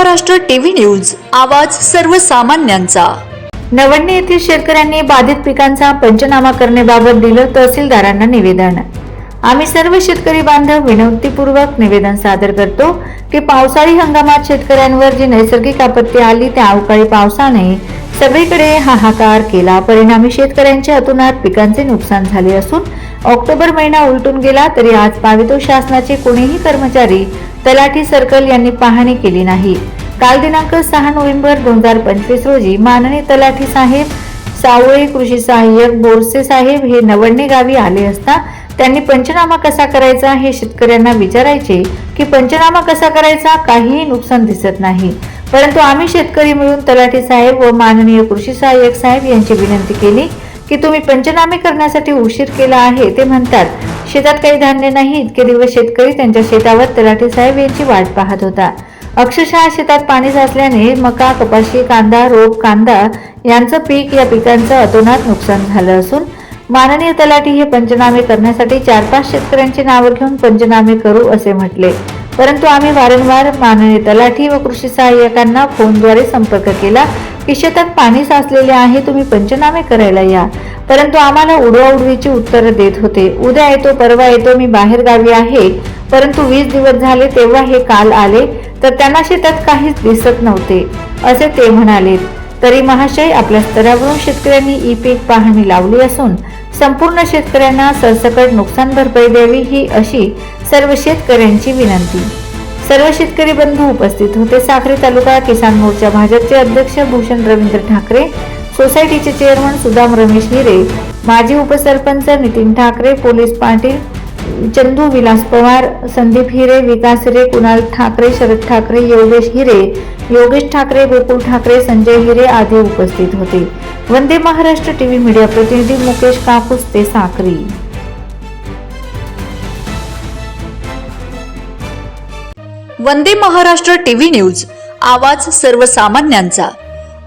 Maharashtra TV news आवाज सर्वसामान्यांचा. नवण्णी येथील शेतकऱ्यांनी बाधित पिकांचा पंचनामा करण्याबाबत दिलं तहसीलदारांना निवेदन. आम्ही सर्व शेतकरी बांधव विनंतीपूर्वक निवेदन सादर करतो की पावसाळी हंगामात शेतकऱ्यांवर जी नैसर्गिक आपत्ती आली त्या अवकाळी पावसाने सगळीकडे हाहाकार केला. परिणामी शेतकऱ्यांच्या अतुनात पिकांचे नुकसान झाले असून ऑक्टोबर महिना उलटून गेला तरी आज पावितो शासनाचे कोणीही कर्मचारी तलाठी सर्कल यांनी पाहणी केली नाही. काल दिनांक सहा नोव्हेंबर दोन हजार पंचवीस रोजी माननीय तलाठी साहेब सावळे कृषी सहाय्यक बोरसे साहेब हे नवडणे गावी आले असता त्यांनी पंचनामा कसा करायचा हे शेतकऱ्यांना विचारायचे की पंचनामा कसा करायचा काहीही नुकसान दिसत नाही. परंतु आम्ही शेतकरी मिळून तलाठी साहेब व माननीय कृषी सहाय्यक साहेब यांची विनंती केली की तुम्ही पंचनामे करण्यासाठी उशीर केला आहे ते म्हणतात. शेतात काही धान्य नाही इतके दिवस शेतकरी त्यांच्या शेतावर तलाठी साहेब यांची वाट पाहत होता. अक्षरशः शेतात पाणी साचल्याने मका कपाशी कांदा रोप कांदा यांचं पीक या पिकांचं अतोनात नुकसान झालं असून माननीय तलाठी हे पंचनामे करण्यासाठी चार पाच शेतकऱ्यांची नावं घेऊन पंचनामे करू असे म्हटले. परंतु आम्ही वारंवार माननीय तलाठी व कृषी सहाय्यकांना फोनद्वारे संपर्क केला की शेतात पाणी साचलेले आहे तुम्ही पंचनामे करायला या. परंतु आम्हाला उडवाउडवीची उत्तरं देत होते. उद्या येतो परवा येतो मी बाहेर गावी आहे. परंतु वीस दिवस झाले तेव्हा हे काल आले तर त्यांना शेतात काहीच दिसत नव्हते. असे ते म्हणाले तरी महाशय आपल्या स्तरावरून शेतकऱ्यांनी ई पीक पाहणी लावली असून संपूर्ण शेतकऱ्यांना सरसकट नुकसान भरपाई द्यावी ही अशी सर्व शेतकऱ्यांची विनंती. सर्व शेतकरी बंधू उपस्थित होते. साखरी तालुका किसान मोर्चा भाजपचे अध्यक्ष भूषण रवींद्र ठाकरे सोसायटीचे चेअरमन सुदाम रमेश हिरे माजी उपसरपंच नितीन ठाकरे पोलीस पाटील चंदू विलास पवार संदीप हिरे विकास हिरे कुणाल ठाकरे शरद ठाकरे योगेश हिरे योगेश ठाकरे गोकुळ ठाकरे संजय हिरे आदी उपस्थित होते. वंदे महाराष्ट्र टीव्ही मीडिया प्रतिनिधी मुकेश काकुस्ते साखरी वंदे महाराष्ट्र टीव्ही न्यूज आवाज सर्वसामान्यांचा.